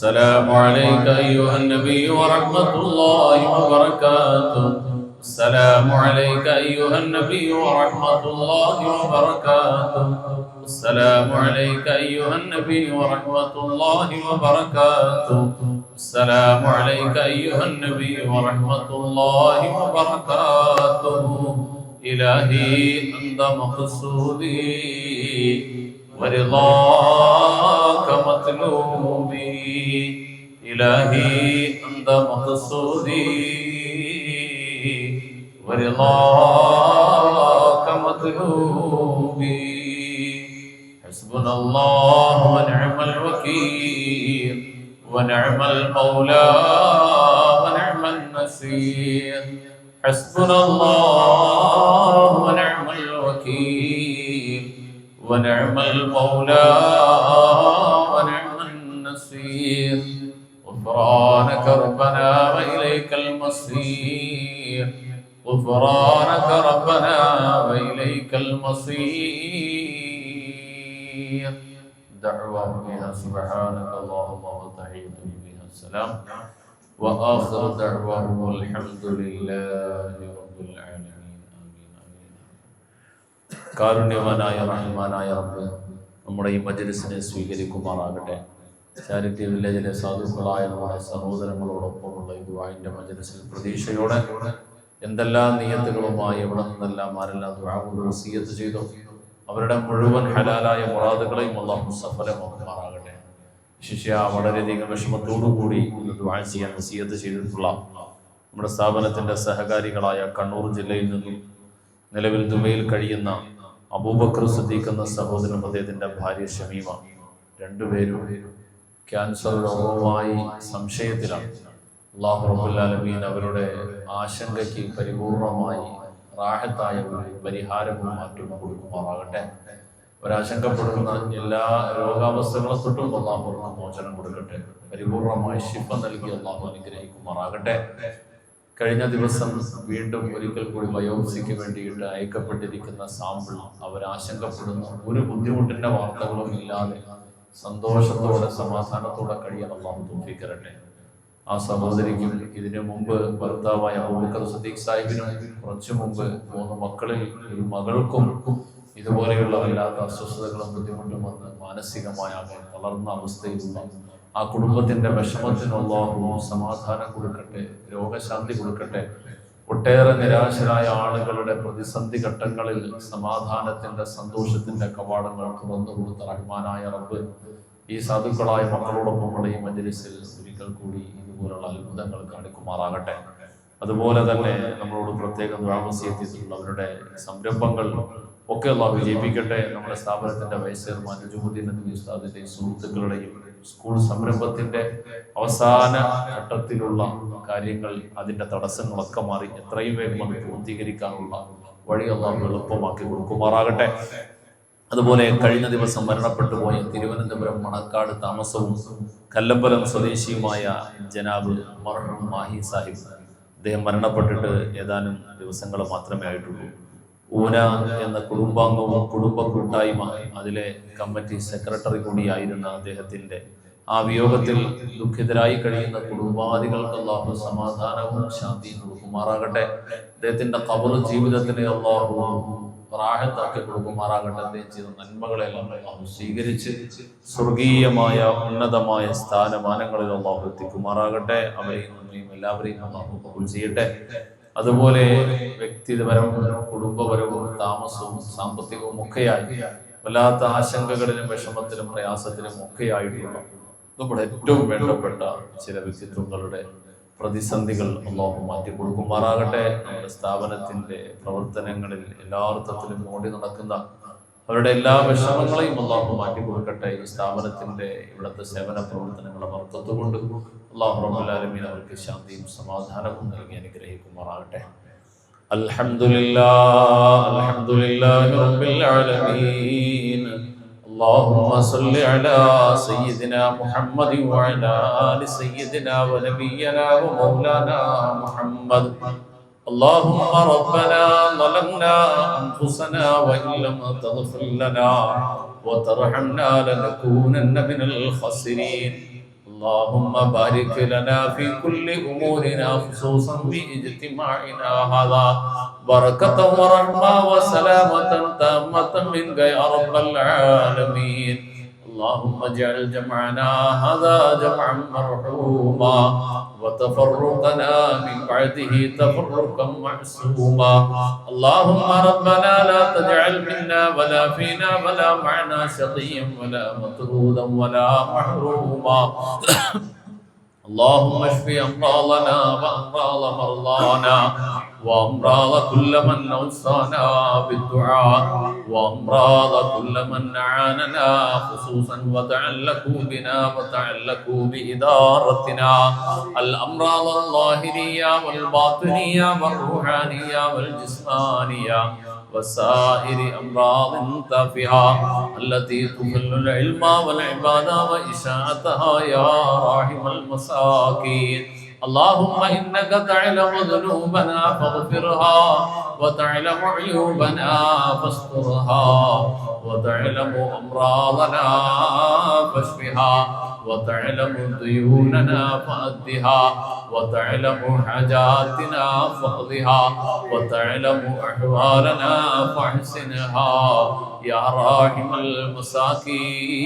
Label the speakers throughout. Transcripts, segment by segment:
Speaker 1: السلام عليك أيها النبي ورحمة الله وبركاته. السلام عليك أيها النبي ورحمة الله وبركاته. السلام عليك أيها النبي ورحمة الله وبركاته. إلهي أنت مقصودي. ورضاك مطلوبي. إلهي أنت مقصودي. ورضاك مطلوبي. حسبنا الله ونعم الوكيل. ونعم المولى. ونعم النصير. حسبنا الله ونعم المولى ونعم النصير. غفرانك ربنا وإليك المصير. غفرانك ربنا وإليك المصير. دعوة بها سبحانك اللهم وتحية بها السلام. وآخر دعوهم الحمد لله കാരുണ്യവാനായ റഹ്മാനായ റബ്ബ് നമ്മുടെ ഈ മജ്ലിസിനെ സ്വീകരിക്കുമാറാകട്ടെ. ചാരിറ്റി വില്ലേജിലെ സാധുക്കളായ നമ്മുടെ സഹോദരങ്ങളോടൊപ്പമുള്ള ഈ ദുബായിന്റെ മജ്ലിസിൽ പ്രതീക്ഷയോടെ എന്തെല്ലാം നിയത്തുകളുമായി എവിടെ നിന്നെല്ലാം ആരെല്ലാം വസിയത്ത് ചെയ്തു അവരുടെ മുഴുവൻ ഹലാലായ മുറാദുകളെയും അള്ളാഹു സഫലമാക്കുമാറാകട്ടെ ശിഷ്യ വളരെയധികം വിഷമത്തോടുകൂടി ഇന്ന് ദുആ ചെയ്യാൻ വസിയത്ത് ചെയ്തിട്ടുള്ള നമ്മുടെ സ്ഥാപനത്തിന്റെ സഹകാരികളായ കണ്ണൂർ ജില്ലയിൽ നിന്നും നിലവിൽ ദുബൈയിൽ കഴിയുന്ന അബൂബക്കർ സദീഖ് എന്ന സഹോദരനും അദ്ദേഹത്തിന്റെ ഭാര്യ ഷമീമ. രണ്ടുപേരും ക്യാൻസർ രോഗവുമായി സംശയത്തിലാണ്. അള്ളാഹു റബുല്ലാലമീൻ അവരുടെ ആശങ്കയ്ക്ക് പരിപൂർണമായി റാഹത്തായ ഒരു പരിഹാരവും മാറ്റവും കൊടുക്കുമാറാകട്ടെ. ഒരാശങ്കപ്പെടുന്ന എല്ലാ രോഗാവസ്ഥകളെ തൊട്ടും അള്ളാഹു മോചനം കൊടുക്കട്ടെ. പരിപൂർണമായി ശിഫ നൽകി അള്ളാഹു അനുഗ്രഹിക്കുമാറാകട്ടെ. കഴിഞ്ഞ ദിവസം വീണ്ടും ഒരിക്കൽ കൂടി ബയോപ്സിക്ക് വേണ്ടിയിട്ട് അയക്കപ്പെട്ടിരിക്കുന്ന സാമ്പിൾ അവർ ആശങ്കപ്പെടുന്നു. ഒരു ബുദ്ധിമുട്ടിന്റെ വാർത്തകളും ഇല്ലാതെ സന്തോഷത്തോടെ സമാധാനത്തോടെ കഴിയാൻ അള്ളാഹു തോന്നിക്കരട്ടെ ആ സഹോദരിക്കും ഇതിനു മുമ്പ് ഭർത്താവായ അബൂബക്കർ സദീഖ് സാഹിബിനും കുറച്ചു മുമ്പ് മൂന്ന് മക്കളിൽ ഒരു മകൾക്കും ഇതുപോലെയുള്ള വല്ലാത്ത അസ്വസ്ഥതകളും ബുദ്ധിമുട്ടും വന്ന് മാനസികമായ തളർന്ന അവസ്ഥയിലുള്ള ആ കുടുംബത്തിന്റെ വിഷമത്തിനുള്ള സമാധാനം കൊടുക്കട്ടെ രോഗശാന്തി കൊടുക്കട്ടെ. ഒട്ടേറെ നിരാശരായ ആളുകളുടെ പ്രതിസന്ധി ഘട്ടങ്ങളിൽ സമാധാനത്തിന്റെ സന്തോഷത്തിന്റെ കവാടങ്ങൾ തുറന്നു കൊടുത്ത റഹ്മാനായ റബ്ബ്. ഈ സാധുക്കളായ മക്കളോടൊപ്പമുള്ള ഈ മജലിസിൽ ഒരിക്കൽ കൂടി ഇതുപോലുള്ള അത്ഭുതങ്ങൾ കാണിക്കുമാറാകട്ടെ. അതുപോലെ തന്നെ നമ്മളോട് പ്രത്യേകം താമസിയെത്തിയിട്ടുള്ള അവരുടെ സംരംഭങ്ങൾ ഒക്കെ അള്ളാഹു വിജയിപ്പിക്കട്ടെ. നമ്മുടെ സ്ഥാപനത്തിന്റെ വൈസ് ചെയർമാൻ സുഹൃത്തുക്കളുടെയും സ്കൂൾ സംരംഭത്തിന്റെ അവസാന ഘട്ടത്തിലുള്ള കാര്യങ്ങൾ അതിന്റെ തടസ്സങ്ങളൊക്കെ മാറി എത്രയും വേഗം അത് പൂർത്തീകരിക്കാനുള്ള വഴി അള്ളാഹു എളുപ്പമാക്കി കൊടുക്കുമാറാകട്ടെ. അതുപോലെ കഴിഞ്ഞ ദിവസം മരണപ്പെട്ടു പോയ തിരുവനന്തപുരം മണക്കാട് താമസവും കല്ലമ്പലം സ്വദേശിയുമായ ജനാബ് മർഹം മാഹി സാഹിബ്. അദ്ദേഹം മരണപ്പെട്ടിട്ട് ഏതാനും ദിവസങ്ങൾ മാത്രമേ ആയിട്ടുള്ളൂ. ഊന എന്ന കുടുംബാംഗവും കുടുംബ കൂട്ടായ്മ അതിലെ കമ്മിറ്റി സെക്രട്ടറി കൂടിയായിരുന്ന അദ്ദേഹത്തിന്റെ ആ വിയോഗത്തിൽ ദുഃഖിതരായി കഴിയുന്ന കുടുംബാദികൾക്ക് അള്ളാഹു സമാധാനവും ശാന്തിയും കൊടുക്കുമാറാകട്ടെ. അദ്ദേഹത്തിന്റെ കബർ ജീവിതത്തിലെ അള്ളാഹു റാഹത്താക്കി കൊടുക്കുമാറാകട്ടെ. അദ്ദേഹം ചെയ്ത നന്മകളെല്ലാം അള്ളാഹു സ്വീകരിച്ച് സ്വർഗീയമായ ഉന്നതമായ സ്ഥാനമാനങ്ങളിൽ അള്ളാഹു എത്തിക്കുമാറാകട്ടെ. അവരെയും എല്ലാവരെയും അള്ളാഹു കബൂൽ ചെയ്യട്ടെ. അതുപോലെ വ്യക്തിപരവും കുടുംബപരവും താമസവും സാമ്പത്തികവും ഒക്കെയായി വല്ലാത്ത ആശങ്കകളിലും വിഷമത്തിലും പ്രയാസത്തിലും ഒക്കെയായിട്ടുള്ള നമ്മുടെ ഏറ്റവും വേണ്ടപ്പെട്ട ചില വ്യക്തിത്വങ്ങളുടെ പ്രതിസന്ധികൾ അള്ളാഹു മാറ്റി കൊടുക്കുമാറാകട്ടെ. നമ്മുടെ സ്ഥാപനത്തിന്റെ പ്രവർത്തനങ്ങളിൽ എല്ലാ അർത്ഥത്തിലും ഓടി നടക്കുന്ന അവരുടെ എല്ലാ വിഷമങ്ങളെയും അള്ളാഹു മാറ്റി കൊടുക്കട്ടെ. ഈ സ്ഥാപനത്തിന്റെ ഇവിടുത്തെ സേവന പ്രവർത്തനങ്ങളെ മർത്തത്തുകൊണ്ട് അള്ളാഹു റബ്ബുലാലമീൻ അവർക്ക് ശാന്തിയും സമാധാനവും നൽകി അനുഗ്രഹിക്കുമാറാകട്ടെ അൽഹംദുലില്ലാ അൽഹംദുലില്ലാഹി റബ്ബിൽ ആലമീൻ اللهم صل على سيدنا محمد وعلى آل سيدنا ونبينا ومولانا محمد اللهم ربنا ظلمنا أنفسنا وإن لم تغفر لنا وترحمنا لنكونن من الخاسرين اللهم بارك لنا في كل أمورنا خصوصا في اجتماعنا هذا. بركة ورحمة وسلامة تامة منك يا رب العالمين. اللهم اجعل جمعنا هذا جمعا مرحوما وتفرقنا من بعده تفرقا معصوما. اللهم ربنا لا تجعل منا ولا فينا ولا معنا شقيا ولا مطرودا ولا محروما. اللهم اشف امراضنا وامراض مرضانا وامراض كل من أوصانا بالدعاء وامراض كل من اعاننا خصوصا وتعلقوا بنا وتعلقوا بإدارتنا. الامراض الظاهرية والباطنية والروحانية والجسمانية وسائر أمراض تافهة التي تضل العلم والعباده وإشاعتها يا راحم المساكين. اللهم إنك تعلم ذنوبنا فاغفرها وتعلم عيوبنا فاسترها وتعلم أمراضنا فاشفها. وتعلم ديوننا فأدها وتعلم حاجاتنا فاقضها وتعلم أحوالنا فاحسنها. يا راحم المساكين.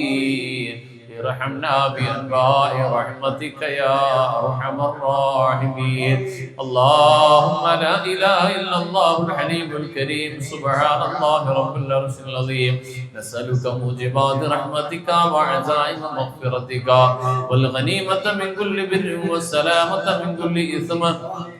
Speaker 1: ارحمنا بأنواع رحمتك يا أرحم الراحمين اللهم لا إله إلا الله الحليم الكريم سبحان الله رب العرش العظيم نسألك موجبات رحمتك وعزائم مغفرتك والغنيمة من كل بر والسلامة من كل إثم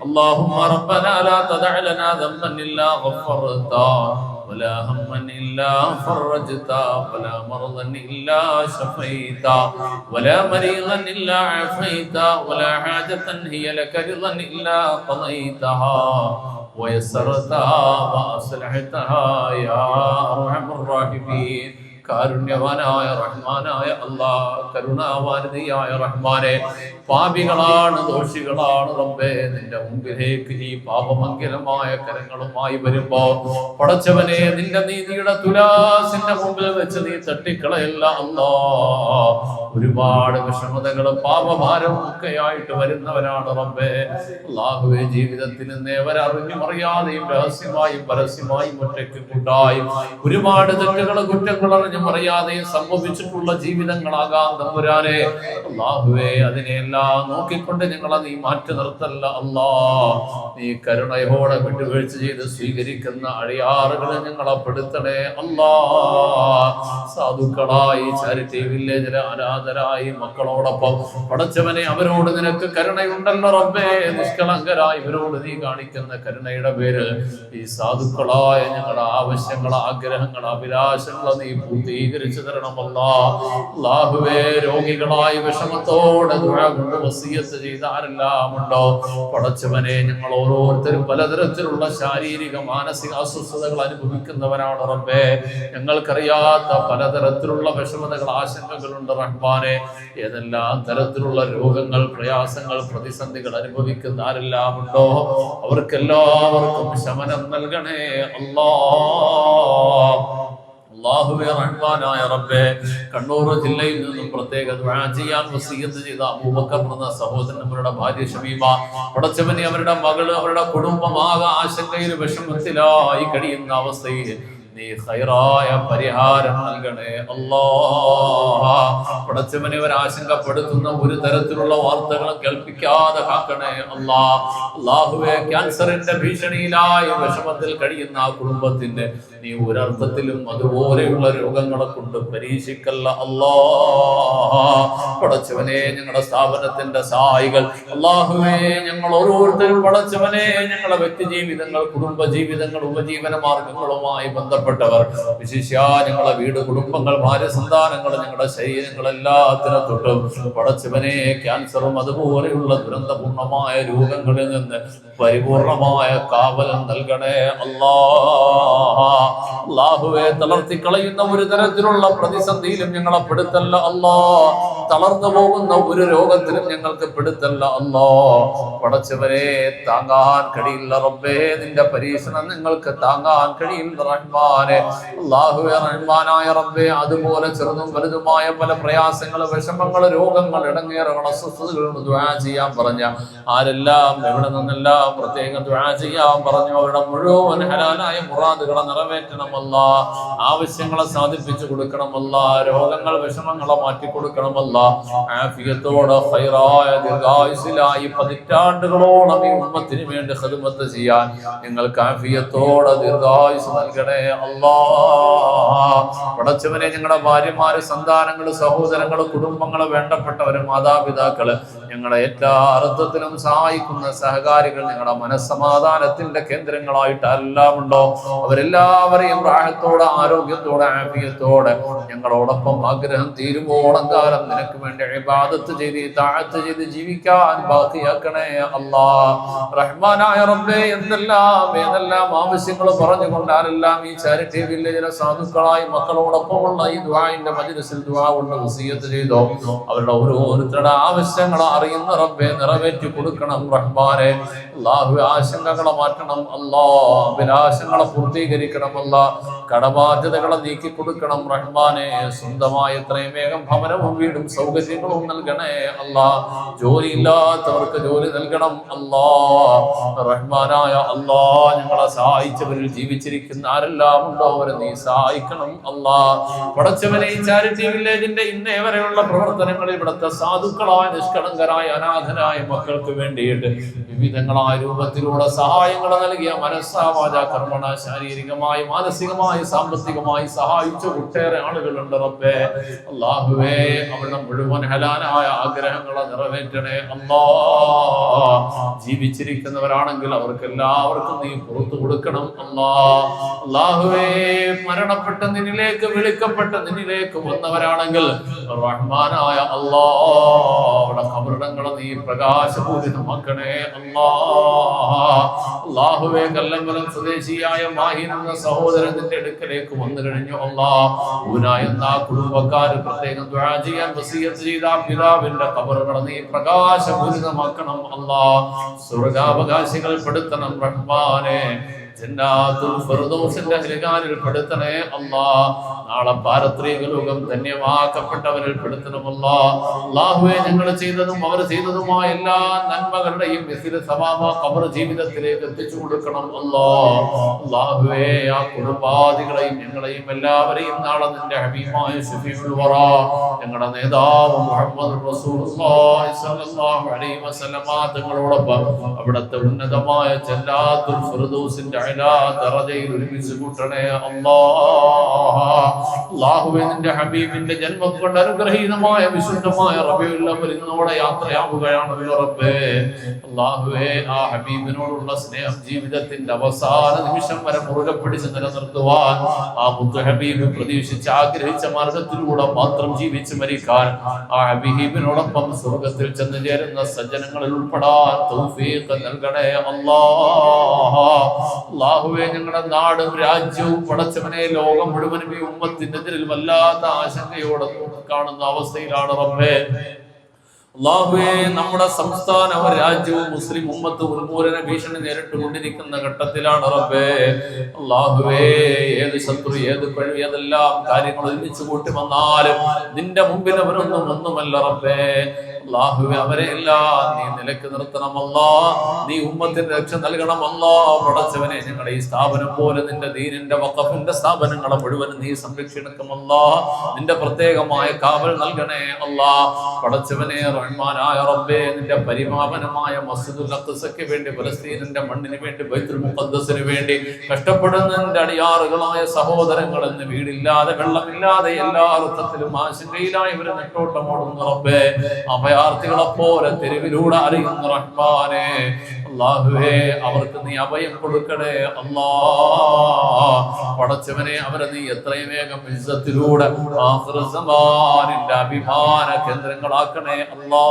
Speaker 1: اللهم ربنا لا تدع لنا ذنبا إلا غفرته ولا هما إلا فرجتا ولا مرضا إلا شفيتا ولا مريضا إلا عافيتا ولا حاجة هي لك رضا إلا قضيتها ويسرتها وأصلحتها يا أرحم الراحمين കാരുണ്യവാനായ റഹ്മാനായ അള്ളാ കരുണാവാരതിയായ റഹ്മാനെ പാപികളാണ് ദോഷികളാണ് റബ്ബേ. നിന്റെ മുമ്പിലേക്ക് ഈ പാപമംഗലമായ കരങ്ങളുമായി വരുമ്പോ പടച്ചവനെ നിന്റെ നീതിയുടെ തുലാസിന്റെ മുമ്പിൽ വെച്ച് നീ തട്ടിക്കളയല്ല അല്ലാ ഒരുപാട് വിഷമതകളും പാപഭാരവും ഒക്കെ ആയിട്ട് വരുന്നവരാണ് റബ്ബേ. അള്ളാഹുവെ ജീവിതത്തിൽ നേവരറിഞ്ഞും അറിയാതെയും രഹസ്യമായും പരസ്യമായും ഒറ്റയ്ക്ക് കൂട്ടായും ഒരുപാട് തെറ്റുകൾ കുറ്റങ്ങൾ അറിഞ്ഞും പറയാതെ സംഭവിച്ചിട്ടുള്ള ജീവിതങ്ങളാകാം തമ്പുരാനെ. അള്ളാഹുവേ അതിനെല്ലാം നോക്കിക്കൊണ്ട് ഞങ്ങളെ നീ മാറ്റി നിർത്തല്ല അല്ലാ. നീ കരുണയോടെ വിട്ടുവീഴ്ച ചെയ്ത് സ്വീകരിക്കുന്ന അടിയാറുകളെ ഞങ്ങളെ പെടുത്തണേ അല്ലാ. സാധുക്കളായി ചാരിറ്റി വില്ലേജിലെ അനാഥരായി മക്കളോടൊപ്പം പടച്ചവനെ അവരോട് നിനക്ക് കരുണയുണ്ടല്ലോ റബ്ബേ. നിഷ്കളങ്കരായി ഇവരോട് നീ കാണിക്കുന്ന കരുണയുടെ പേര് ഈ സാധുക്കളായ ഞങ്ങളുടെ ആവശ്യങ്ങൾ ആഗ്രഹങ്ങൾ അഭിലാഷങ്ങൾ നീ പൂർത്തീകരിച്ചു തരണമല്ല രോഗികളായി വിഷമത്തോടെ കൊണ്ട് വസിയത്ത് പടച്ചവനെ ഞങ്ങൾ ഓരോരുത്തരും പലതരത്തിലുള്ള ശാരീരിക മാനസിക അസ്വസ്ഥതകൾ അനുഭവിക്കുന്നവരാണ് റബ്ബേ. ഞങ്ങൾക്കറിയാത്ത പലതരത്തിലുള്ള വിഷമതകൾ ആശങ്കകളുണ്ട് റഹ്മാനെ. ഏതെല്ലാം തരത്തിലുള്ള രോഗങ്ങൾ പ്രയാസങ്ങൾ പ്രതിസന്ധികൾ അനുഭവിക്കുന്ന ആരെല്ലാം ഉണ്ടോ അവർക്കെല്ലാവർക്കും ശമനം നൽകണേ അല്ലാ. അള്ളാഹുവേ റഹ്മാനായ റബ്ബെ കണ്ണൂർ ജില്ലയിൽ നിന്നും പ്രത്യേക ദുആ ചെയ്യാൻ വസീയത്ത് ചെയ്ത അബൂബക്കർ എന്ന സഹോദരൻ അവരുടെ ഭാര്യ ഷമീമ പടച്ചവനെ അവരുടെ മകൾ അവരുടെ കുടുംബമാകെ ആശങ്കയിൽ വിഷമത്തിലായി കഴിയുന്ന അവസ്ഥയിൽ നീ ഹൈറായ പരിഹാരം നൽകണേ അല്ലാ പടച്ചവനെ അവർ ആശങ്കപ്പെടുത്തുന്ന ഒരു തരത്തിലുള്ള വാർത്തകളും കേൾപ്പിക്കാതെ കാക്കണേ അല്ലാ. അള്ളാഹുവെ ക്യാൻസറിന്റെ ഭീഷണിയിലായ വിഷമത്തിൽ കഴിയുന്ന ആ കുടുംബത്തിന്റെ നീ ഒരർത്ഥത്തിലും അതുപോലെയുള്ള രോഗങ്ങളെ കൊണ്ട് പരീക്ഷിക്കല്ല അല്ലാ. പടച്ചവനെ ഞങ്ങളുടെ സ്ഥാപനത്തിന്റെ സഹായികൾ. അള്ളാഹുവേ ഞങ്ങൾ ഓരോരുത്തരും പടച്ചവനെ ഞങ്ങളുടെ വ്യക്തി ജീവിതങ്ങൾ കുടുംബ ജീവിതങ്ങൾ ഉപജീവന മാർഗങ്ങളുമായി ബന്ധപ്പെട്ടവർ. വിശിഷ്യ ഞങ്ങളുടെ വീട് കുടുംബങ്ങൾ ഭാര്യ സന്താനങ്ങൾ ഞങ്ങളുടെ ശരീരങ്ങൾ എല്ലാത്തിനെ തൊട്ടും പടച്ചവനെ ക്യാൻസറും അതുപോലെയുള്ള ദുരന്തപൂർണമായ രോഗങ്ങളിൽ നിന്ന് പരിപൂർണമായ കാവലം നൽകണേ അള്ളാഹുവെ തളർത്തി കളയുന്ന ഒരു തരത്തിലുള്ള പ്രതിസന്ധിയിലും ഞങ്ങളെ പെടുത്തല്ല അല്ലാ. തളർന്നു പോകുന്ന ഒരു രോഗത്തിലും ഞങ്ങൾക്ക് പെടുത്തല്ല അല്ലോ. പടച്ചവരെ താങ്ങാൻ കഴിയില്ല റബ്ബേ നിന്റെ പരീക്ഷണം നിങ്ങൾക്ക് താങ്ങാൻ കഴിയില്ല റഹ്മാനെ. അള്ളാഹുവെ റഹ്മാനായ റബ്ബേ അതുപോലെ ചെറുതും വലുതുമായ പല പ്രയാസങ്ങൾ വിഷമങ്ങൾ രോഗങ്ങൾ ഇടങ്ങേറുകൾ അസ്വസ്ഥതകൾ ദ്വാ ചെയ്യാൻ പറഞ്ഞ ആരെല്ലാം എവിടെ നിന്നെല്ലാം പ്രത്യേകം ദ്വാ ചെയ്യാൻ പറഞ്ഞു അവരുടെ മുഴുവൻ ഹലാലായ മുറാദുകളെ നിറവേറ്റണമല്ല. ആവശ്യങ്ങളെ സാധിപ്പിച്ചു കൊടുക്കണമല്ല. രോഗങ്ങൾ വിഷമങ്ങളെ മാറ്റി കൊടുക്കണമല്ല ആഫിയത്തോടെ ഹൈറായ ദീർഘായുസിലായി പതിറ്റാണ്ടുകളോളം ഈ ഉമ്മത്തിന് വേണ്ടി ഖിദ്മത്ത് ചെയ്യാൻ നിങ്ങൾ കാഫിയത്തോടെ ദീർഘായുസ് നൽകണേ അല്ലാ. പടച്ചവനെ ഞങ്ങളുടെ ഭാര്യമാര് സന്താനങ്ങൾ സഹോദരങ്ങൾ കുടുംബങ്ങൾ വേണ്ടപ്പെട്ടവര് മാതാപിതാക്കൾ ഞങ്ങളെ എല്ലാ അർത്ഥത്തിലും സഹായിക്കുന്ന സഹകാരികൾ ഞങ്ങളുടെ മനസ്സമാധാനത്തിന്റെ കേന്ദ്രങ്ങളായിട്ട് എല്ലാം ഉണ്ടോ? അവരെല്ലാവരെയും പ്രായത്തോടെ ആരോഗ്യത്തോടെ ആഫിയത്തോടെ ഞങ്ങളോടൊപ്പം ആഗ്രഹം തീരുവോളം കാലം നിനക്ക് വേണ്ടി ഇബാദത്ത് ചെയ്ത് താഴത്ത് ചെയ്ത് ജീവിക്കാൻ ബാക്കിയാക്കണേ അല്ലാ. റഹ്മാനായ റബ്ബേ എന്തെല്ലാം ഏതെല്ലാം ആവശ്യങ്ങൾ പറഞ്ഞുകൊണ്ട് ആരെല്ലാം ഈ ചാരിറ്റി വില്ലേജിലെ സാധുക്കളായി മക്കളോടൊപ്പമുള്ള ഈ ദ്വാന്റെ മജ്ലിസിൽ ദ്വാ കൊണ്ട് വസീയത്ത് ചെയ്തോ? അവരുടെ ഓരോരുത്തരുടെ ആവശ്യങ്ങളും അറിയുന്ന റബ്ബെ നിറവേറ്റി കൊടുക്കണം റഹ്മാനെ. അള്ളാഹു ആശങ്കകളെ മാറ്റണം. അല്ലാ അഭിലാഷങ്ങളെ പൂർത്തീകരിക്കണം. അല്ല കടബാധ്യതകളെ നീക്കി കൊടുക്കണം റഹ്മാനെ. സ്വന്തമായ എത്രയും വേഗം ഭവനവും വീടും സൗകര്യങ്ങളും നൽകണേ. അല്ലാ ജോലിയില്ലാത്തവർക്ക് ജോലി നൽകണം. അല്ലാ റഹ്മാനായ അല്ലാ ഞങ്ങളെ സഹായിച്ചവരിൽ ജീവിച്ചിരിക്കുന്ന ആരെല്ലാം ഉണ്ടോ? അവരെ നീ സഹായിക്കണം. അല്ലാ പടച്ചവനെ ചാരിറ്റി വില്ലേജിന്റെ ഇന്നേ വരെയുള്ള പ്രവർത്തനങ്ങളിൽ ഇവിടുത്തെ സാധുക്കളായ നിഷ്കളങ്കരായ അനാഥരായ മക്കൾക്ക് വേണ്ടിയിട്ട് വിവിധങ്ങളായ രൂപത്തിലൂടെ സഹായങ്ങൾ നൽകിയ മനസ്സാവാച കർമ്മണ ശാരീരികമായി മാനസികമായി സാമ്പത്തികമായി സഹായിച്ച ഒട്ടേറെ ആളുകളുണ്ട് റബ്ബേ. അള്ളാഹുവേ അവരുടെ മുഴുവൻ ഹലാനായ ആഗ്രഹങ്ങളെ നിറവേറ്റണേ അല്ലാ. ജീവിച്ചിരിക്കുന്നവരാണെങ്കിൽ അവർക്ക് എല്ലാവർക്കും നീ പുറത്തു കൊടുക്കണം അല്ലാ. അള്ളാഹുവേ മരണപ്പെട്ട നിന്നിലേക്ക് വിളിക്കപ്പെട്ട നിന്നിലേക്ക് വന്നവരാണെങ്കിൽ റഹ്മാനായ അല്ലാ അവിടെ കബറിടങ്ങളെ നീ പ്രകാശപൂരിതമാക്കണേ അല്ലാ അള്ളാഹുവേ കല്ലമ്പലം സ്വദേശിയായ മാഹിൻ എന്ന സഹോദരത്തിന്റെ അടുക്കലേക്ക് വന്നു കഴിഞ്ഞു അള്ളാ. ഊന എന്ന കുടുംബക്കാർ പ്രത്യേകം ചെയ്യാൻ വസീയത്ത് ചെയ്ത പിതാവിന്റെ കബറുകളെ നീ പ്രകാശപൂരിതമാക്കണം അള്ളാ. സ്വർഗാവകാശികൾ പെടുത്തണം റഹ്മാനെ. ഫിർദൗസിന്റെ അഹ്ലുകാരിൽ പെടുത്തണേ അല്ലാ. നാളെ പാരത്രിക ലോകം ധന്യമാക്കപ്പെട്ടവരിൽ പെടുത്തണമല്ലാ അള്ളാഹുവെ ഞങ്ങൾ ചെയ്തതും അവർ ചെയ്തതുമായ എല്ലാ നന്മകളുടെയും സമാമ കബർ ജീവിതത്തിലേക്ക് എത്തിച്ചു കൊടുക്കണം അല്ലോ. അള്ളാഹുവേ ആ കുടുംബാദികളെയും ഞങ്ങളെയും എല്ലാവരെയും നാളെ നിന്റെ ഹബീമായ ഷഫീഉൽ വറ. ഞങ്ങളുടെ നേതാവ് മുഹമ്മദ് റസൂലുള്ളാഹി തങ്ങളോടൊപ്പം അവിടുത്തെ ഉന്നതമായ ജന്നാത്തുൽ ഫിർദൗസിന്റെ അലാ ദറജയിൽ ഒരുമിച്ച് കൂട്ടണേ അള്ളാഹുവിന്റെ ഹബീബിന്റെ ജന്മം കൊണ്ട് അനുഗ്രഹീതമായ വിശുദ്ധമായ റബിയുൽ അവൽ ഇന്നോടെ യാത്രയാവുകയാണല്ലോ റബ്ബേ. ആ ഹബീബിനോടുള്ള സ്നേഹം ജീവിതത്തിന്റെ അവസാന നിമിഷം വരെ മുറുകെ പിടിച്ച് നിലനിർത്തുവാൻ ആ മുത്തു ഹബീബ് പ്രതീക്ഷിച്ച് ആഗ്രഹിച്ച മാർഗത്തിലൂടെ മാത്രം ജീവിച്ച് മരിക്കാൻ ആ ഹബീബിനോടൊപ്പം സ്വർഗത്തിൽ ചെന്ന് ചേരുന്ന സജ്ജനങ്ങളിൽ ഉൾപ്പെടാൻ നൽകണേ അല്ലാഹ്. അള്ളാഹുവെ ഞങ്ങളുടെ നാടും രാജ്യവും പടച്ചവനെ ലോകം മുഴുവനും ഈ ഉമ്മത്തിനെതിരിൽ വല്ലാത്ത ആശങ്കയോടെ കാണുന്ന അവസ്ഥയിലാണ് റബ്ബേ. അള്ളാഹുവെ നമ്മുടെ സംസ്ഥാനവും രാജ്യവും മുസ്ലിം ഉമ്മത്ത് ഉന്മൂലന ഭീഷണി നേരിട്ടുകൊണ്ടിരിക്കുന്ന ഘട്ടത്തിലാണ് റബ്ബേ. അള്ളാഹുവേ ഏത് ശത്രു ഏത് കഴിവ് ഏതെല്ലാം കാര്യങ്ങൾ ഒരുമിച്ച് കൂട്ടി വന്നാലും നിന്റെ മുമ്പിൽ അവരൊന്നും ഒന്നുമല്ല റബ്ബേ. അള്ളാഹുവെ അവരെ എല്ലാം നീ നിലയ്ക്ക് നിർത്തണമല്ലോ. നീ ഉമ്മത്തിന് രക്ഷ നൽകണമല്ലോ. പടച്ചവനെ ഞങ്ങളുടെ ഈ സ്ഥാപനം പോലെ നിന്റെ ദീനിന്റെ വക്കഫിന്റെ സ്ഥാപനങ്ങളെ മുഴുവൻ നീ സംരക്ഷിക്കണമല്ലോ. നിന്റെ പ്രത്യേകമായ കാവൽ നൽകണേ അല്ലാ. പടച്ചവനെ റഹ്മാനായ റബ്ബേ നിന്റെ പരിമാപനമായ മസ്ജിദുൽ അഖ്സയ്ക്ക് വേണ്ടി ഫലസ്തീനിന്റെ മണ്ണിന് വേണ്ടി ബൈത്തുൽ മുഖദ്ദസിന് വേണ്ടി കഷ്ടപ്പെടുന്ന നിന്റെ അടിയാറുകളായ സഹോദരങ്ങൾ എന്ന് വീടില്ലാതെ വെള്ളമില്ലാതെ എല്ലാ അർത്ഥത്തിലും ആശങ്കയിലായി ഇവരെ നെട്ടോട്ടമോടുന്ന റബ്ബേ. അഭയ അഭയാർത്ഥികളെ പോലെ തെരുവിലൂടെ അറിയുന്ന റഹ്മാനെ. അള്ളാഹുവേ അവർക്ക് നീ അഭയം കൊടുക്കണേ അള്ളാ പടച്ചവനെ അവരെ നീ എത്രയും വേഗം ഇസ്സത്തിലൂടെ ആഹ്റസമാനിന്റെ അഭിമാന കേന്ദ്രങ്ങളാക്കണേ അള്ളാ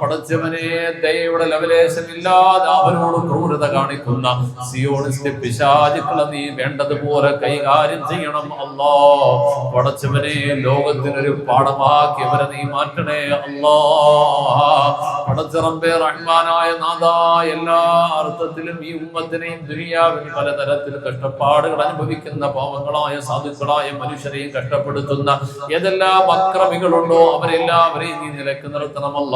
Speaker 1: പടച്ചവനെ ദയയുടെ ലവലേശമില്ലാതെ അവരോട് ക്രൂരത കാണിക്കുന്ന സിയോണിസ്റ്റ് പിശാചുക്കളെ നീ വേണ്ടതുപോലെ കൈകാര്യം ചെയ്യണം അള്ളാ പടച്ചവനെ ലോകത്തിനൊരു പാഠമാക്കി അവരെ നീ മാറ്റണേ അല്ലാ. അഹ്മാനായ റഹ്മാനായ നാഥ എല്ലാ അർത്ഥത്തിലും ഈ ഉമ്മത്തിനെയും ദുനിയാവിൽ പലതരത്തിൽ കഷ്ടപ്പാടുകൾ അനുഭവിക്കുന്ന പാവങ്ങളായ സാധുക്കളായ മനുഷ്യരെയും കഷ്ടപ്പെടുത്തുന്ന ഏതെല്ലാം അക്രമികളുണ്ടോ അവരെല്ലാവരെയും നീ നിലയ്ക്ക് നിർത്തണമല്ല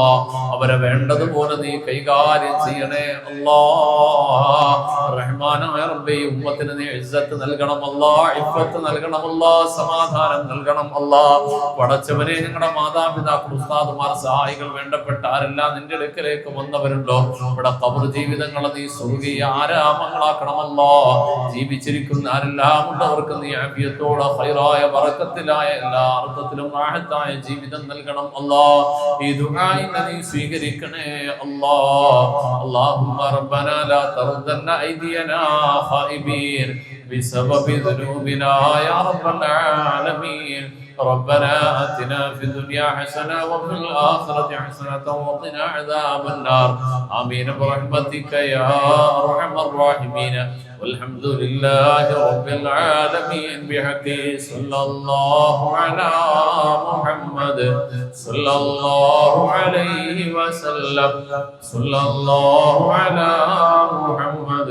Speaker 1: അവരെ വേണ്ടതുപോലെ നീ കൈകാര്യം ചെയ്യണേ അല്ലാ. റഹ്മാനായ റബ്ബേ ഉമ്മത്തിന് നീ ഇസ്സത്ത് നൽകണമല്ല ഇഫത്ത് നൽകണമല്ല സമാധാനം നൽകണം അല്ല. പടച്ചവനെ ഞങ്ങളുടെ മാതാപിതാക്കൾ ഉസ്താദുമാർ സഹായികൾ വേണ്ടപ്പെട്ട ആരെല്ലാം നിന്റെ അടുക്കലേക്ക് വന്നവരുണ്ടോ? ഇവിടെ കബർ ജീവിതങ്ങളെ നീ സ്വർഗീയ ആരാമങ്ങളാക്കണമല്ലോ ജീവിച്ചിരിക്കുന്ന ആരെല്ലാം ഉണ്ട് അവർക്ക് നീ ആഫിയത്തോടെ ഹൈറായ വറക്കത്തിലായ എല്ലാ അർത്ഥത്തിലും ആഹത്തായ ജീവിതം നൽകണം അല്ലാ ഈ ദുആഇനെ നീ സ്വീകരിക്കണേ അല്ലാ اللهم ربنا لا تردن أيدينا خائبين بسبب ذنوبنا يا رب العالمين ربنا آتنا في الدنيا حسنة وفي الآخرة حسنة وقنا عذاب النار. آمين برحمتك يا أرحم الراحمين. والحمد لله رب العالمين. بحق صلى الله على محمد صلى الله عليه وسلم. صلى الله على محمد